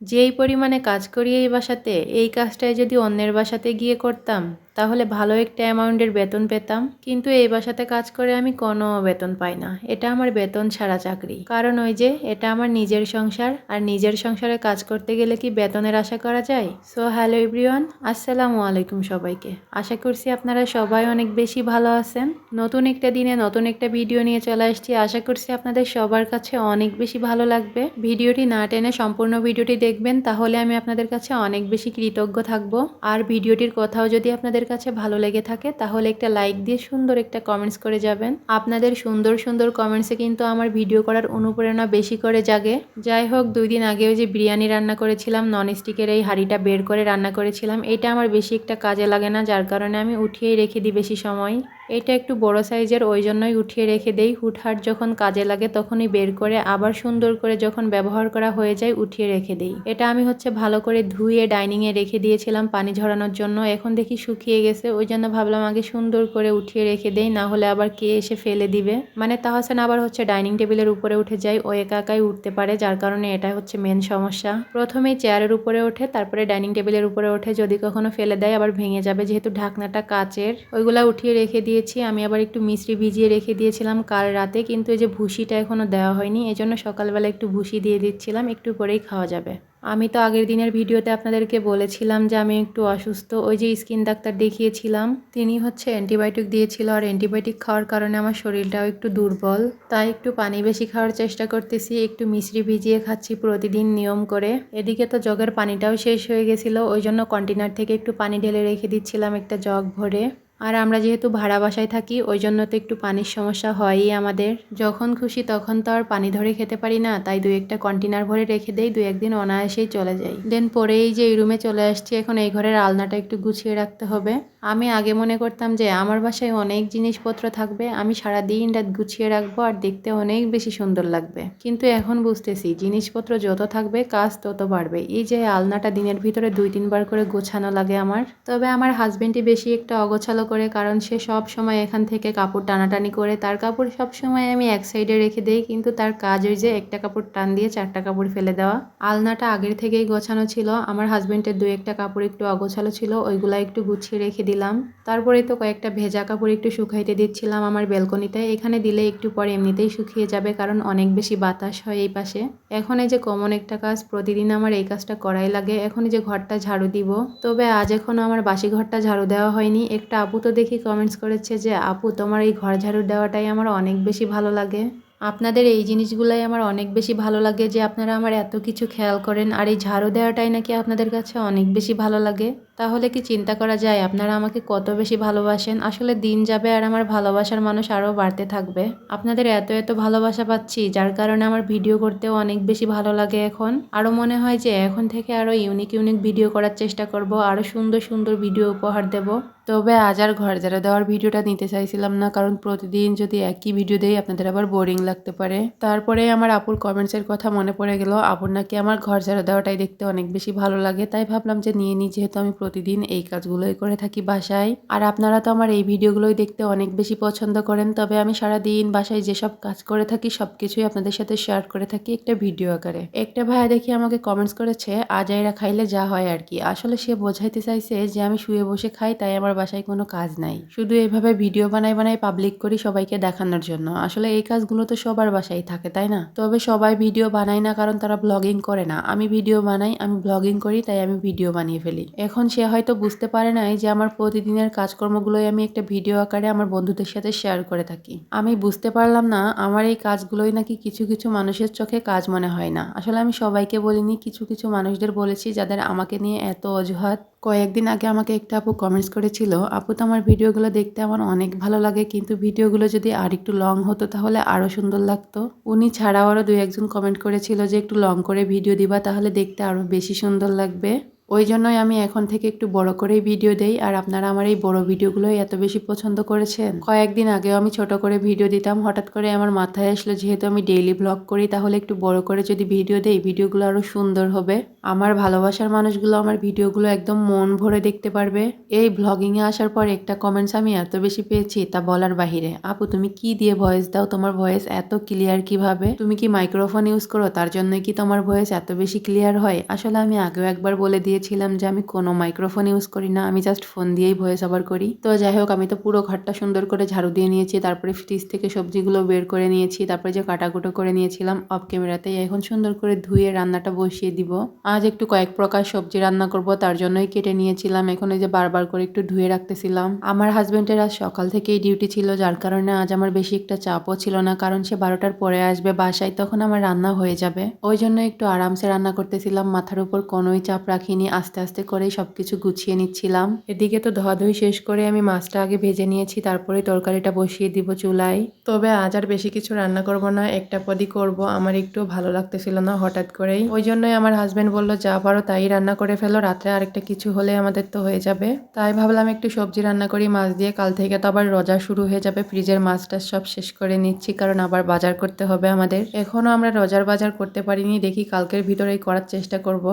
যেই পরিমাণে কাজ করি এই বাসাতে এই কাজটাই যদি অন্যের বাসাতে গিয়ে করতাম। তাহলে ভালো একটা অ্যামাউন্টের বেতন পেতাম। কিন্তু এই বাসাতে কাজ করে আমি কোনো বেতন পাই না। এটা আমার বেতন ছাড়া চাকরি। কারণ ওই যে, এটা আমার নিজের সংসার। আর নিজের সংসারে কাজ করতে গেলে কি বেতনের আশা করা যায়? সো হ্যালো এভরিওয়ান আসসালামু আলাইকুম সবাইকে। আশা করছি আপনারা সবাই অনেক বেশি ভালো আছেন। নতুন একটা দিনে নতুন একটা ভিডিও নিয়ে চলে আসছি। আশা করছি আপনাদের সবার কাছে অনেক বেশি ভালো লাগবে। ভিডিওটি না টেনে সম্পূর্ণ ভিডিওটি দেখবেন, তাহলে আমি আপনাদের কাছে অনেক বেশি কৃতজ্ঞ থাকব। আর ভিডিওটির কথাও যদি আপনাদের কাছে ভালো লেগে থাকে, তাহলে একটা লাইক দিয়ে সুন্দর একটা কমেন্টস করে যাবেন। আপনাদের সুন্দর সুন্দর কমেন্টসে কিন্তু আমার ভিডিও করার অনুপ্রেরণা বেশি করে জাগে। যাই হোক, দুই দিন আগেও যে বিরিয়ানি রান্না করেছিলাম নন স্টিকের এই হাঁড়িটা বের করে রান্না করেছিলাম, এটা আমার বেশি একটা কাজে লাগে না, যার কারণে আমি উঠিয়েই রেখে দিই বেশি সময়। এটা একটু বড় সাইজের, ওই জন্যই উঠিয়ে রেখে দেই। হুটহাট যখন কাজে লাগে তখনই বের করে, আবার সুন্দর করে যখন ব্যবহার করা হয়ে যায় উঠিয়ে রেখে দেই। এটা আমি হচ্ছে ভালো করে ধুয়ে ডাইনিংয়ে রেখে দিয়েছিলাম পানি ঝরানোর জন্য। এখন দেখি শুকিয়ে গেছে, ওই জন্য ভাবলাম আগে সুন্দর করে উঠিয়ে রেখে দেই, না হলে আবার কে এসে ফেলে দিবে। মানে তাহসেন আবার হচ্ছে ডাইনিং টেবিলের উপরে উঠে যায়, ও একা একাই উঠতে পারে, যার কারণে এটা হচ্ছে মেন সমস্যা। প্রথমেই চেয়ারের উপরে ওঠে, তারপরে ডাইনিং টেবিলের উপরে ওঠে, যদি কখনো ফেলে দেয় আবার ভেঙে যাবে, যেহেতু ঢাকনাটা কাচের। ওইগুলা উঠিয়ে রেখে দিয়েছি, আমি আবার একটু মিশ্রি ভিজিয়ে রেখে দিয়েছিলাম কাল রাতে, কিন্তু এই যে ভুসিটা এখনও দেওয়া হয়নি, এজন্য সকালবেলা একটু ভুসি দিয়ে দিচ্ছিলাম, একটু পরেই খাওয়া যাবে। আমি তো আগের দিনের ভিডিওতে আপনাদেরকে বলেছিলাম যে আমি একটু অসুস্থ, ওই যে স্কিন ডাক্তার দেখিয়েছিলাম, তিনি হচ্ছে অ্যান্টিবায়োটিক দিয়েছিল, আর অ্যান্টিবায়োটিক খাওয়ার কারণে আমার শরীরটাও একটু দুর্বল, তাই একটু পানি বেশি খাওয়ার চেষ্টা করতেছি, একটু মিশ্রি ভিজিয়ে খাচ্ছি প্রতিদিন নিয়ম করে। এদিকে তো জগের পানিটাও শেষ হয়ে গেছিল, ওই জন্য কন্টেনার থেকে একটু পানি ঢেলে রেখে দিচ্ছিলাম একটা জগ ভরে। আর আমরা যেহেতু ভাড়া বাসায় থাকি, ওই জন্য তো একটু পানির সমস্যা হয়ই আমাদের। যখন খুশি তখন তো আর পানি ধরে খেতে পারি না, তাই দুই একটা কন্টেনার ভরে রেখে দেই দুই একদিন অনায়াসেই চলে যাই। দেন পরেই যে এই রুমে চলে আসছি, এখন এই ঘরের আলনাটা একটু গুছিয়ে রাখতে হবে। আমি আগে মনে করতাম যে আমার বাসায় অনেক জিনিসপত্র থাকবে, আমি সারা দিন রাত গুছিয়ে রাখব আর দেখতে অনেক বেশি সুন্দর লাগবে। কিন্তু এখন বুঝতেছি, জিনিসপত্র যত থাকবে, কাজ তত বাড়বে। এই যে আলনাটা দিনের ভিতরে দুই তিনবার করে গোছানো লাগে আমার, তবে আমার হাজবেন্ডই বেশি একটা অগোছালো করে, কারণ সে সব সময় এখান থেকে কাপড় টানাটানি করে। তার কাপড় সব সময় আমি এক সাইডে রেখে দেই, কিন্তু তার কাজ ওই যে একটা কাপড় টান দিয়ে চারটা কাপড় ফেলে দেওয়া। আলনাটা আগের থেকেই গোছানো ছিল, আমার হাজব্যান্ডের দু একটা কাপড় একটু অগোছালো ছিল, ওইগুলা একটু গুছিয়ে রেখে দিলাম। তারপরে তো কয়েকটা ভেজা কাপড় একটু শুকাইতে দিচ্ছিলাম আমার বেলকনিতে এখানে দিলে একটু পরে এমনিতেই শুকিয়ে যাবে, কারণ অনেক বেশি বাতাস হয় এই পাশে। এখন এই যে কমন একটা কাজ, প্রতিদিন আমার এই কাজটা করাই লাগে। এখন যে ঘরটা ঝাড়ু দিব, তবে আজ এখনও আমার বাসি ঘরটা ঝাড়ু দেওয়া হয়নি। একটা আপু তো দেখি কমেন্টস করেছে যে, আপু, তোমার এই ঘর ঝাড়ু দেওয়াটাই আমার অনেক বেশি ভালো লাগে। আপনাদের এই জিনিসগুলাই আমার অনেক বেশি ভালো লাগে যে, আপনারা আমার এত কিছু খেয়াল করেন। আর এই ঝাড়ু দেওয়াটাই নাকি আপনাদের কাছে অনেক বেশি ভালো লাগে। তাহলে কি চিন্তা করা যায়? আপনারা আমাকে কত বেশি ভালোবাসেন? আসলে দিন যাবে আর আমার ভালোবাসার মানুষ আরও বাড়তে থাকবে। আপনাদের এত এত ভালোবাসা পাচ্ছি, যার কারণে আমার ভিডিও করতেও অনেক বেশি ভালো লাগে এখন। আরও মনে হয় যে এখন থেকে আরও ইউনিক ইউনিক ভিডিও করার চেষ্টা করব আরও সুন্দর সুন্দর ভিডিও উপহার দেব। তবে আজ আর ঘর যারা দেওয়ার ভিডিওটা নিতে চাইছিলাম না, কারণ প্রতিদিন যদি একই ভিডিও দেই, আপনাদের আবার বোরিং লাগতে পারে। তারপরে আমার আপুর কমেন্টসের কথা মনে পড়ে গেল, আপুর নাকি আমার ঘর ঝাড়া দেওয়াটাই দেখতে অনেক বেশি ভালো লাগে। তাই ভাবলাম যে নিয়ে নিই যেহেতু আমি প্রতিদিন এই কাজগুলোই করে থাকি বাসায়। আর আপনারা তো আমার এই ভিডিওগুলোই দেখতে অনেক বেশি পছন্দ করেন, তবে আমি সারা দিন বাসায় যেসব কাজ করে থাকি সব কিছুই আপনাদের সাথে শেয়ার করে থাকি একটা ভিডিও আকারে। একটা ভাইয়া দেখি আমাকে কমেন্টস করেছে, আজাইরা খাইলে যা হয় আর কি। আসলে সে বোঝাইতে চাইছে যে, আমি শুয়ে বসে খাই, তাই আমার বাসায় কোনো কাজ নাই। শুধু এইভাবে ভিডিও বানাই বানাই পাবলিক করি সবাইকে দেখানোর জন্য। আসলে এই কাজগুলো তো সবার বাসায় থাকে, তাই না? তবে সবাই ভিডিও বানায় না, কারণ তারা ব্লগিং করে না। আমি ভিডিও বানাই, আমি ব্লগিং করি, তাই আমি ভিডিও বানিয়ে ফেলি। এখন সে হয়তো বুঝতে পারে নাই যে আমার প্রতিদিনের কাজকর্মগুলোই আমি একটা ভিডিও আকারে আমার বন্ধুদের সাথে শেয়ার করে থাকি। আমি বুঝতে পারলাম না, আমার এই কাজগুলোই নাকি কিছু কিছু মানুষের চোখে কাজ মনে হয় না। আসলে আমি সবাইকে বলিনি, কিছু কিছু মানুষদের বলেছি যাদের আমাকে নিয়ে এত অজুহাত। কয়েকদিন আগে আমাকে একটা আপু কমেন্টস করেছিল, আপু তো আমার ভিডিওগুলো দেখতে আমার অনেক ভালো লাগে, কিন্তু ভিডিওগুলো যদি আর একটু লং হতো তাহলে আরও সুন্দর লাগতো। উনি ছাড়াও আরও দু একজন কমেন্ট করেছিল যে, একটু লং করে ভিডিও দিবা, তাহলে দেখতে আরও বেশি সুন্দর লাগবে। ওই জন্যই আমি এখন থেকে একটু বড় করেই ভিডিও দেই, আর আপনারা আমার এই বড় ভিডিওগুলোই এত বেশি পছন্দ করেছেন। কয়েকদিন আগেও আমি ছোট করে ভিডিও দিতাম, হঠাৎ করে আমার মাথায় আসলো যেহেতু আমি ডেইলি ব্লগ করি, তাহলে একটু বড় করে যদি ভিডিও দেই, ভিডিওগুলো আরও সুন্দর হবে। আমার ভালোবাসার মানুষগুলো আমার ভিডিওগুলো একদম মন ভরে দেখতে পারবে। এই ব্লগিং এ আসার পর একটা কমেন্টস আমি এত বেশি পেয়েছি, তা বলার বাহিরে। আপু, তুমি কি দিয়ে ভয়েস দাও? তোমার ভয়েস এত ক্লিয়ার কীভাবে? তুমি কি মাইক্রোফোন ইউজ করো? তার জন্য কি তোমার ভয়েস এত বেশি ক্লিয়ার হয়? আসলে আমি আগেও একবার বলে দিয়েছিলাম যে আমি কোনো মাইক্রোফোন ইউজ করি না, আমি জাস্ট ফোন দিয়েই ভয়েস ওভার করি। তো যাই হোক, আমি তো পুরো ঘরটা সুন্দর করে ঝাড়ু দিয়ে নিয়েছি, তারপরে ফ্রিজ থেকে সবজিগুলো বের করে নিয়েছি, তারপরে যে কাটাকুটো করে নিয়েছিলাম অফ ক্যামেরাতে এখন সুন্দর করে ধুয়ে রান্নাটা বসিয়ে দিব। আজ একটু কয়েক প্রকার সবজি রান্না করব, তার জন্যই কেটে নিয়েছিলাম, এখন এই যে বারবার করে একটু ধুয়ে রাখতেছিলাম। আমার হাজবেন্ডের আজ সকাল থেকেই ডিউটি ছিল, যার কারণে আজ আমার বেশি একটা চাপও ছিল না, কারণ সে বারোটার পরে আসবে বাসায়, তখন আমার রান্না হয়ে যাবে। ওই জন্য একটু আরামসে রান্না করতেছিলাম, মাথার উপর কোনোই চাপ রাখিনি আস্তে আস্তে করেই সবকিছু গুছিয়ে নিচ্ছিলাম। এদিকে তো ধোয়াধুয়ি শেষ করে আমি মাছটা আগে ভেজে নিয়েছি তারপরে তরকারিটা বসিয়ে দিব চুলায়। তবে আজ আর বেশি কিছু রান্না করব না, একটা পদই করব, আমার একটু ভালো লাগতেছিল না হঠাৎ করেই। ওই জন্যই আমার হাজব্যান্ড বলল, যা পারো তাই রান্না করে ফেলো, রাত্রে আরেকটা কিছু হলে আমাদের তো হয়ে যাবে। তাই ভাবলাম একটু সবজি রান্না করি, মাছ দিয়ে কাল থেকে তো আবার রোজা শুরু হয়ে যাবে, ফ্রিজের মাছটা সব শেষ করে নিচ্ছি, কারণ আবার বাজার করতে হবে আমাদের। এখনও আমরা রোজার বাজার করতে পারিনি, দেখি কালকের ভিতরেই করার চেষ্টা করব।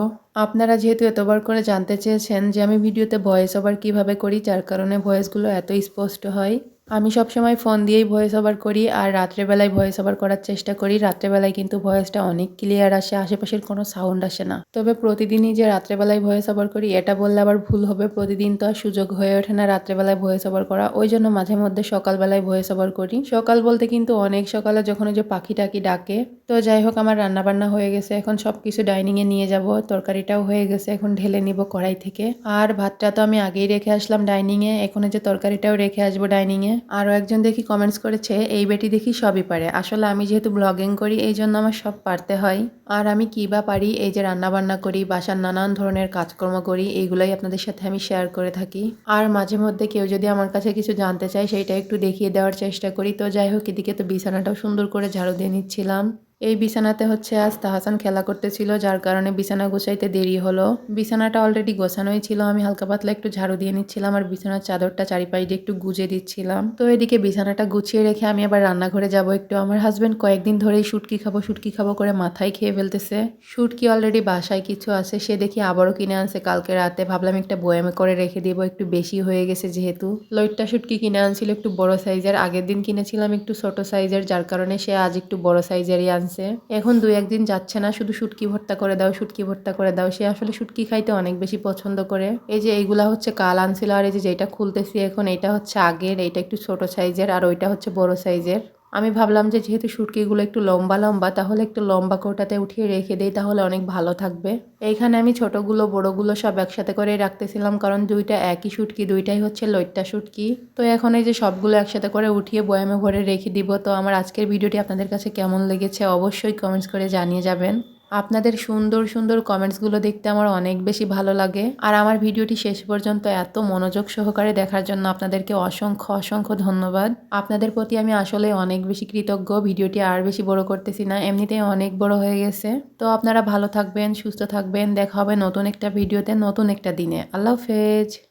আপনারা যেহেতু এতবার করে জানতে চেয়েছেন যে আমি ভিডিওতে ভয়েস ওভার কীভাবে করি, যার কারণে ভয়েসগুলো এত স্পষ্ট হয়। আমি সবসময় ফোন দিয়েই ভয়েস ওভার করি আর রাত্রেবেলায় ভয়েস ওভার করার চেষ্টা করি। রাত্রেবেলায় কিন্তু ভয়েসটা অনেক ক্লিয়ার আসে, আশেপাশের কোনো সাউন্ড আসে না। তবে প্রতিদিনই যে রাত্রেবেলায় ভয়েস ওভার করি, এটা বললে আবার ভুল হবে। প্রতিদিন তো আর সুযোগ হয়ে ওঠে না রাত্রেবেলায় ভয়েস ওভার করা। ওই জন্য মাঝে মধ্যে সকালবেলায় ভয়েস ওভার করি। সকাল বলতে কিন্তু অনেক সকালে যখন ওই যে পাখি টাকি ডাকে, তো যাই হোক আমার রান্না বান্না হয়ে গেছে। এখন সব কিছু ডাইনিংয়ে নিয়ে যাব। তরকারিটাও হয়ে গেছে। এখন ঢেলে নিব কড়াই থেকে। আর ভাতটা তো আমি আগেই রেখে আসলাম ডাইনিংয়ে। এখন যে তরকারিটাও রেখে আসব ডাইনিংয়ে। আরও একজন দেখি কমেন্টস করেছে, এই বেটি দেখি সবই পারে। আসলে আমি যেহেতু ব্লগিং করি, এই জন্য আমার সব পারতে হয়। আর আমি কী বা পারি, এই যে রান্নাবান্না করি, বাসার নানান ধরনের কাজকর্ম করি, এইগুলাই আপনাদের সাথে আমি শেয়ার করে থাকি। আর মাঝে মধ্যে কেউ যদি আমার কাছে কিছু জানতে চায় সেটা একটু দেখিয়ে দেওয়ার চেষ্টা করি। তো যাই হোক, এদিকে তো বিছানাটাও সুন্দর করে ঝাড়ু দিয়ে নিচ্ছিলাম। এই বিছানাতে হচ্ছে আজ তাহাসান খেলা করতেছিল, যার কারণে বিছানা গোছাইতে দেরি হলো। বিছানাটা অলরেডি গোছানোই ছিল, আমি হালকা পাতলা একটু ঝাড়ু দিয়ে নিচ্ছিলাম আর বিছানার চাদরটা চারিপাশ দিয়ে একটু গুজে দিচ্ছিলাম। তো এদিকে বিছানাটা গুছিয়ে রেখে আমি আবার রান্নাঘরে যাব একটু। আমার হাজব্যান্ড কয়েকদিন ধরেই শুটকি খাব শুটকি খাব করে মাথায় খেয়ে ফেলতেছে। শুটকি অলরেডি বাসায় কিছু আছে, সে দেখি আবারও কিনে আনছে। কালকে রাতে ভাবলাম একটা বয়ামে করে রেখে দিব, একটু বেশি হয়ে গেছে যেহেতু। লইটটা শুটকি কিনে আনছিল একটু বড় সাইজের আগের দিন কিনেছিলাম একটু ছোট সাইজের যার কারণে সে আজ একটু বড় সাইজেরই আনছে। এখন দু একদিন যাচ্ছে না, শুধু শুটকি ভর্তা করে দাও, শুটকি ভর্তা করে দাও। সে আসলে শুটকি খাইতে অনেক বেশি পছন্দ করে। এই যে এইগুলা হচ্ছে কাল আনছিল আর এই যে যেটা খুলতেছি এখন এটা হচ্ছে আগের, এইটা একটু ছোট সাইজের আর ওইটা হচ্ছে বড় সাইজের আমি ভাবলাম যে যেহেতু শুটকিগুলো একটু লম্বা লম্বা, তাহলে একটু লম্বা কোটাতে উঠিয়ে রেখে দেই, তাহলে অনেক ভালো থাকবে। এইখানে আমি ছোটোগুলো, বড়োগুলো সব একসাথে করে রাখতেছিলাম, কারণ দুইটা একই শুটকি দুইটাই হচ্ছে লইট্টা শুটকি তো এখন এই যে সবগুলো একসাথে করে উঠিয়ে বয়ামে ভরে রেখে দিব, তো আমার আজকের ভিডিওটি আপনাদের কাছে কেমন লেগেছে অবশ্যই কমেন্টস করে জানিয়ে যাবেন। আপনাদের সুন্দর সুন্দর কমেন্টসগুলো দেখতে আমার অনেক বেশি ভালো লাগে। আর আমার ভিডিওটি শেষ পর্যন্ত এত মনোযোগ সহকারে দেখার জন্য আপনাদেরকে অসংখ্য অসংখ্য ধন্যবাদ। আপনাদের প্রতি আমি আসলে অনেক বেশি কৃতজ্ঞ, ভিডিওটি আর বেশি বড় করতেছি না এমনিতেই অনেক বড় হয়ে গেছে। তো আপনারা ভালো থাকবেন, সুস্থ থাকবেন, দেখা হবে নতুন একটা ভিডিওতে নতুন একটা দিনে। আল্লাহ হাফেজ।